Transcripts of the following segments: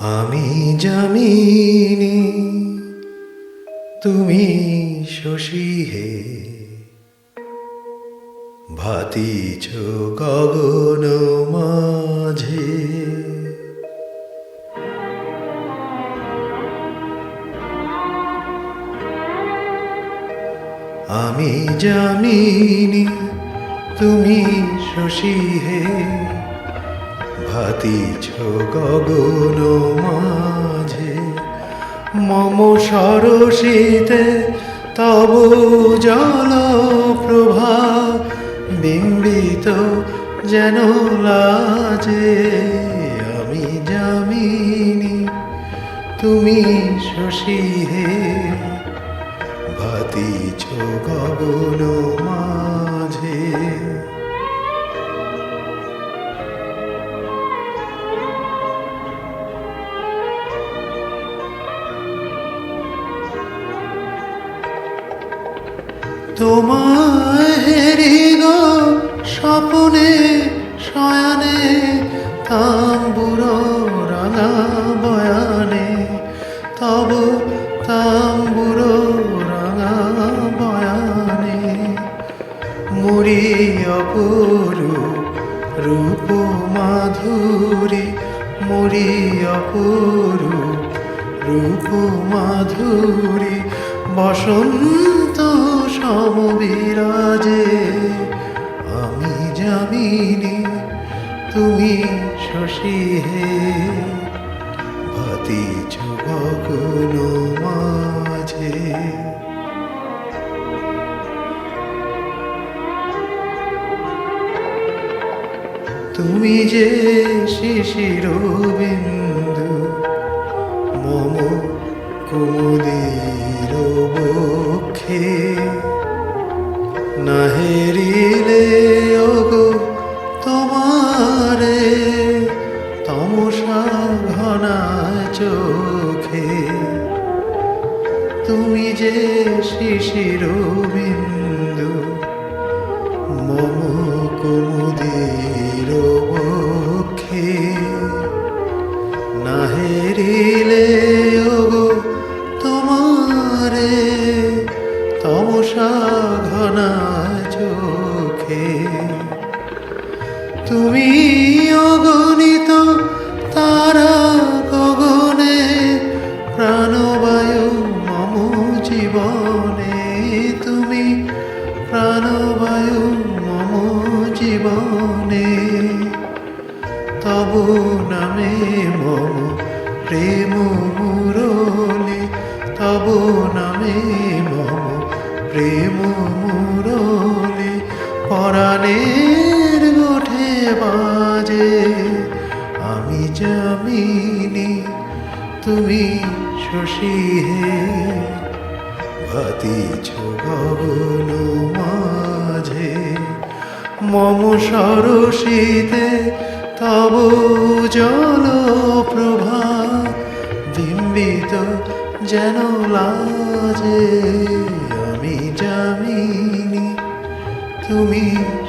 আমি জামিনি তুমি শশী হে। ভাতিছ গগন মাঝে। আমি জামিনি তুমি শশী হে। ভাতিছ গগন মাঝে। মম সরসিতে তব জল প্রভা বিম্বিত যেন লাজে। আমি জামিনি তুমি শশী হে। ভাতিছ গগন মাঝে। তোমায় হেরি গো স্বপনে, শয়নে তাম্বুর রাঙা বয়ানে, তব তাম্বুর রাঙা বয়ানে। মুড়ি অপুরু রূপ মাধুরী মুড়ি অপুরু রূপ মাধুরী, বসন্ত সমবিরাজে আমি জামিনি তুমি শশী হে। ভাতিছ গগন মাঝে। তুমি যে শিশির বিন্দু নাহেরিলে ওগো তোমারে তমসা ঘনা চোখে। তুমি যে শিশির বিন্দু মম কুমুদির বক্ষে। ঘনা চোখে। তুমি অগণিত তারা গগনে প্রাণবায়ু মম জীবনে। তুমি প্রাণবায়ু মম জীবনে। তব নামে মম প্রেম মুরলি, তব নামে প্রেম মুরলি, পরাণের গোঠে বাজে। আমি জামিনি তুমি শশী হে। ভাতিছ মাঝে, মম সরসিতে তব জল প্রভা, বিম্বিত যেন লাজে। তুমি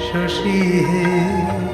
শশী হে